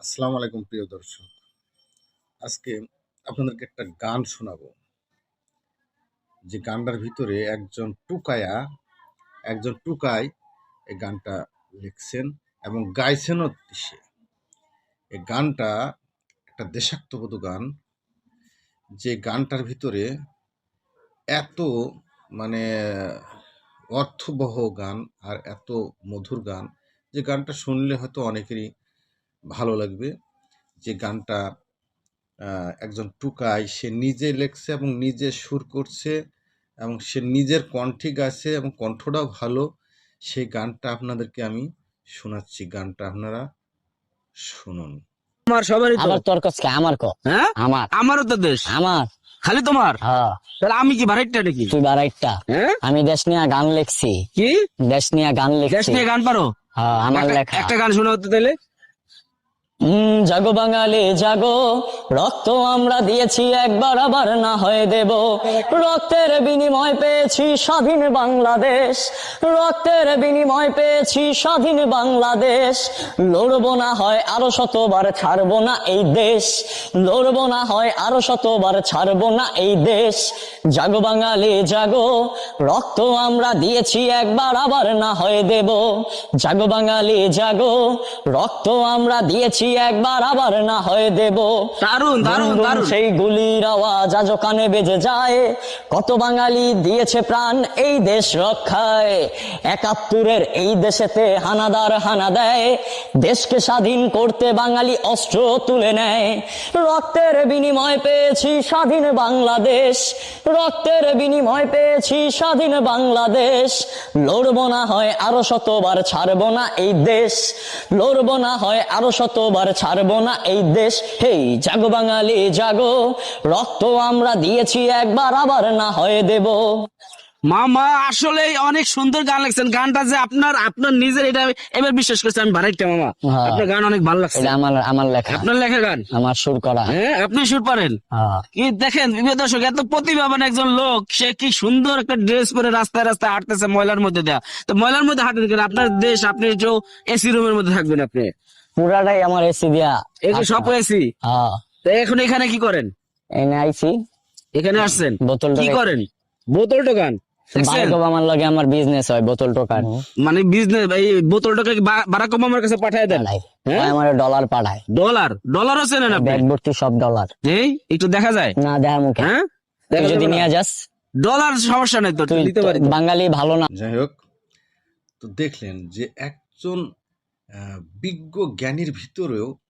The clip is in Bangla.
আসসালামু আলাইকুম, প্রিয় দর্শক। আজকে আপনাদেরকে একটা গান শোনাবো। যে গানটার ভিতরে একজন টুকায়া, একজন টুকাই এই গানটা লিখছেন এবং গাইছেনও সে। এই গানটা একটা দেশাত্মবোধ গান। যে গানটার ভিতরে এত মানে অর্থবহ গান আর এত মধুর গান। যে গানটা শুনলে হয়তো অনেকেরই ভালো লাগবে। যে গানটা আহ, একজন টুকাই সে নিজে লেখছে এবং নিজে সুর করছে এবং সে নিজের কণ্ঠে গাইছে এবং কণ্ঠটাও ভালো সেই গানটা আপনাদেরকে আমি শোনাচ্ছি। গানটা আপনারা শুনুন। আমার সবারই তো। আবার তোর কাছে আমার ক? হ্যাঁ? আমার। আমারও তো দেশ। আমার। খালি তোমার? হ্যাঁ। তাহলে আমি কি ভাড়াইটা নাকি? তুই বারাইটা হ্যাঁ? আমি দেশ নিয়ে গান লিখছি। কি? দেশ নিয়ে গান দেশ লিখছি। নিয়ে গান পারো? হ্যাঁ আমার লেখা। একটা গান শোনা হতে তাহলে। উম, জাগো বাঙালি জাগো। রক্ত আমরা দিয়েছি একবার আবার না হয়ে দেব। রক্তের বিনিময় পেয়েছি স্বাধীন বাংলাদেশ। রক্তের বিনিময় পেয়েছি স্বাধীন বাংলাদেশ। লড়বো না হয় আরও শতবার ছাড়বো না এই দেশ। লড়বো না হয় আরও শতবার ছাড়বো না এই দেশ। জাগো বাঙালি জাগো। রক্ত আমরা দিয়েছি একবার আবার না হয়ে দেব। জাগো বাঙালি জাগো। রক্ত আমরা দিয়েছি একবার আবার না হয়ে দেব। দারুণ দারুণ দারুণ সেই গুলির আওয়াজ আজও কানে বেজে যায়। কত বাঙালি দিয়েছে প্রাণ এই দেশ রক্ষায়। একাত্তরের এই দেশেতে হানাদার হানা দেয়। দেশকে স্বাধীন করতে বাঙালি অস্ত্র তুলে নেয়। রক্তের বিনিময় পেয়েছি স্বাধীন বাংলাদেশ। রক্তের বিনিময় পেয়েছি স্বাধীন বাংলাদেশ। লড়বো না হয় আরও শতবার ছাড়বো না এই দেশ। লড়বো না হয় আরও শতবার। ছাড়বো না এই দেশ। হেই জাগো বাঙালি জাগো। রক্ত আমরা দিয়েছি একবার আবার না হয়ে দেব। মামা আসলে অনেক সুন্দর গান লাগছেন গানটা যে আপনার আপনার নিজের এটা এবার বিশ্বাস করছি আমি ভাড়াইটা মামা। হ্যাঁ। আপনার গান অনেক ভালো লাগছে। আমার আমার লেখা। আপনার লেখা গান? আমার সুর করা। হ্যাঁ আপনি সুর পারেন। হ্যাঁ। কি দেখেন প্রিয় দর্শক এত প্রতিভাবান একজন লোক সে কি সুন্দর একটা ড্রেস পরে রাস্তায় রাস্তায় হাঁটতেছে ময়লার মধ্যে দেয়া। তো ময়লার মধ্যে হাঁটেন আপনার দেশ আপনি যে এসি রুমের মধ্যে থাকবেন আপনি। পুরাটাই আমার এসি দিয়া। এগুলো সব এসি হ্যাঁ। তো এখন এখানে কি করেন? এনে আইছি। এখানে আসছেন? বোতল কি করেন? বোতল? বারাক ওবামার লগে আমার বিজনেস হয় বোতল টোকার মানে বিজনেস এই বোতল টোকা কি বারাক ওবামার কাছে পাঠায় দেন? আমার ডলার পাঠায়। ডলার ডলারও চেনেন আপনি? ব্যাগ ভর্তি সব ডলার এই একটু দেখা যায়? না দেখা মুখে। হ্যাঁ? যদি নিয়ে যাস। ডলার সমস্যা নাই তো তুই নিতে পারি বাঙালি ভালো না। যাই হোক তো দেখলেন যে একজন বিজ্ঞ জ্ঞানীর ভিতরেও